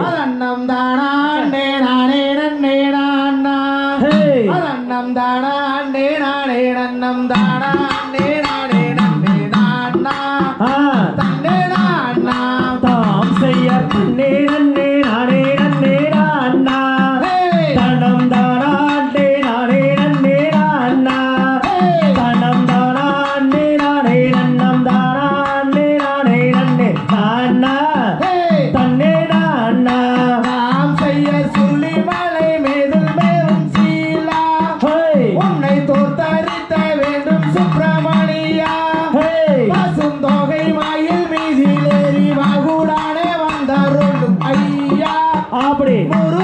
அதன்னம் தானா அண்டே நானே நன்னே நான்னா அதன்னம் தானா அண்டே நானே நன்னம் தானா அண்டே 我。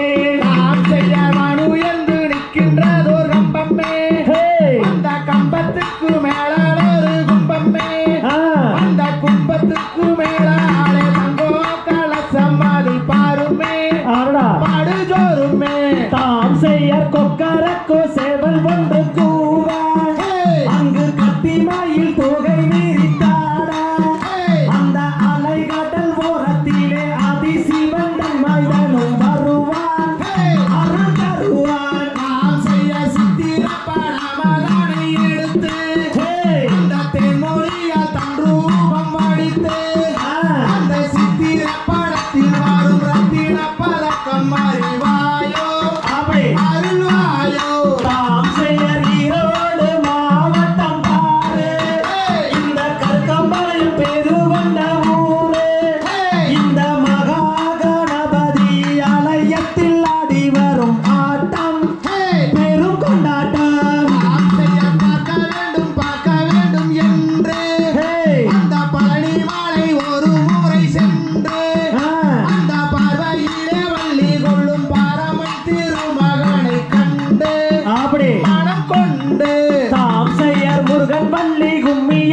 சேவல் வந்து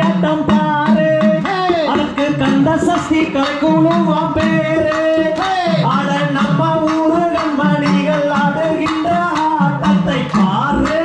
ஆட்டம் பாரு. அதுக்கு கந்த சஷ்டி கற்கணும் பேரு. ஆட நம்ம ஊரு கண்மணிகள் ஆடுகின்ற ஆட்டத்தை பாரு.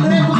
Hey!